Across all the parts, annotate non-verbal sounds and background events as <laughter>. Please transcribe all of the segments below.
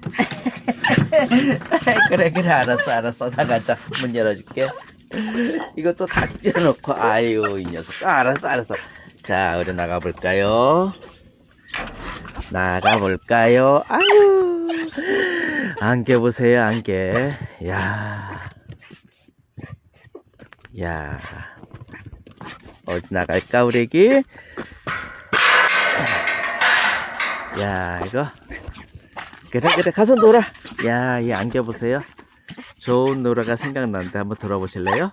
<laughs> 그래 그래 알았어 알았어. 나 가자. 문 열어줄게. 이것도 다 찢어놓고. 아유 이 녀석. 아, 알았어 알았어. 자 우리 나가볼까요? 나가볼까요? 아유. 안개 보세요 안개. 야. 야, 어디 나갈까, 우리 애기? 야, 이거. 그래, 그래, 가서 놀아. <laughs> 야, 이 안겨 보세요. 좋은 노래가 생각나는데 한번 들어보실래요?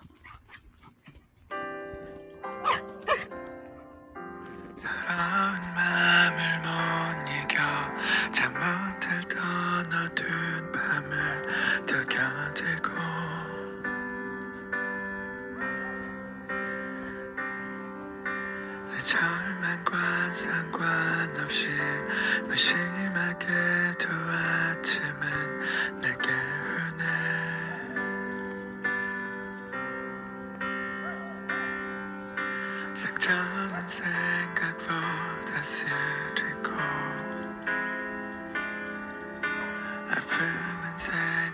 서러운 마음을 못 이겨 잠못 내 절망과 상관없이 무심하게도 아침은 날 깨우네 상처는 생각보다 쓰리고 아픔은 생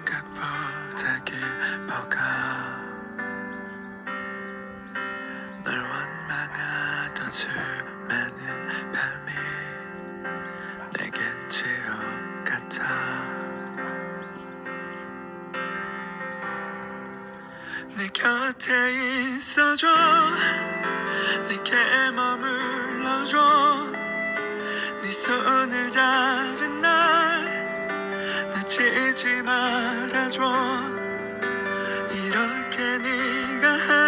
같아 내 곁에 있어줘. 내게 머물러줘. 네 손을 잡은 날 다치지 말아줘. 이렇게 네가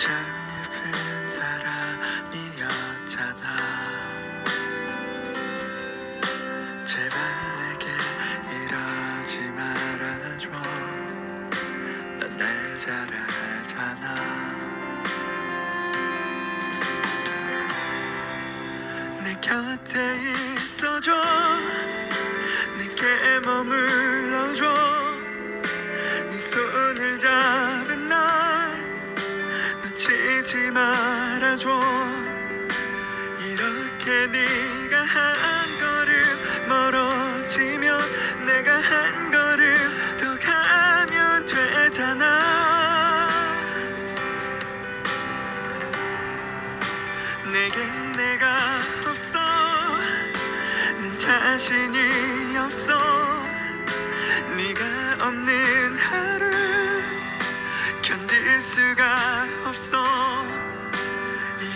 너참 예쁜 사람이었잖아. 제발 내게 이러지 말아줘. 넌 날 잘 알잖아. 내 곁에 있어줘. 내게 머물러줘 말아줘. 이렇게 네가 한 걸음 멀어지면 내가 한 걸음 더 가면 되잖아. 내겐 내가 없어. 난 자신이 없어. 네가 없는 하루 견딜 수가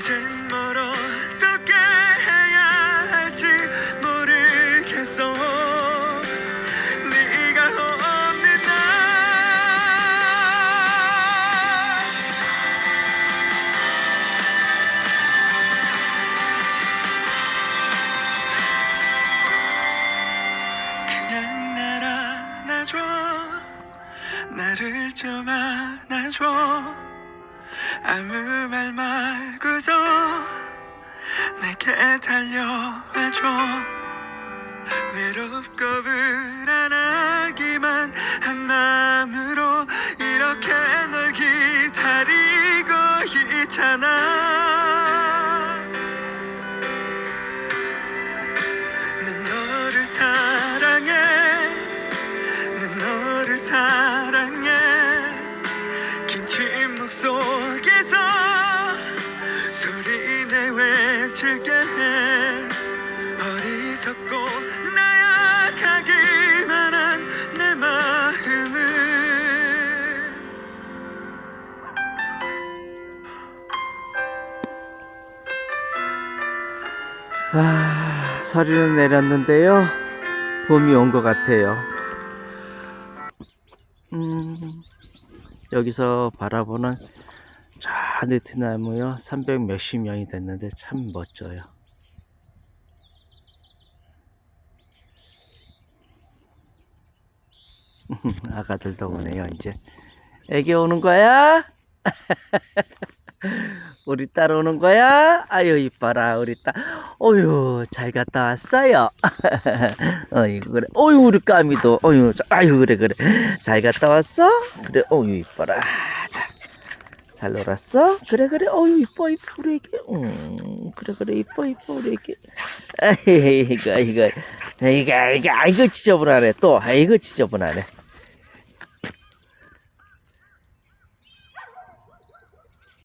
이젠 뭘 어떻게 해야 할지 모르겠어. 네가 없는 날. 그냥 날 안아줘. 나를 좀 안아줘 아무 말 말고서 내게 달려와줘. 외롭고 불안하기만 한 마음으로 이렇게 널 기다리고 있잖아 외칠게 해 어리석고 나약하기만 한 내 마음을 아, 서리는 내렸는데요. 봄이 온 것 같아요. 음, 여기서 바라보는 저 느티나무요. 300 몇십 년이 됐는데 참 멋져요. <laughs> 아가들도 오네요, 이제. 애기 오는 거야? <laughs> 우리 딸 오는 거야? 아유, 이뻐라, 우리 딸. 어유, 잘 갔다 왔어요. <laughs> 어이구, 그래. 어유, 우리 까미도. 자, 아유, 그래, 그래. 잘 갔다 왔어? 그래, 어유, 이뻐라. 자, 잘 놀았어? 그래, 그래. 어유, 이뻐, 이뻐, 우리 애기. 음, 그래, 그래, 이뻐, 이뻐, 우리 애기. 아이고, <laughs> 아이고, 아이고, 아이고, 아이고, 지저분하네. 또, 아이고, 지저분하네.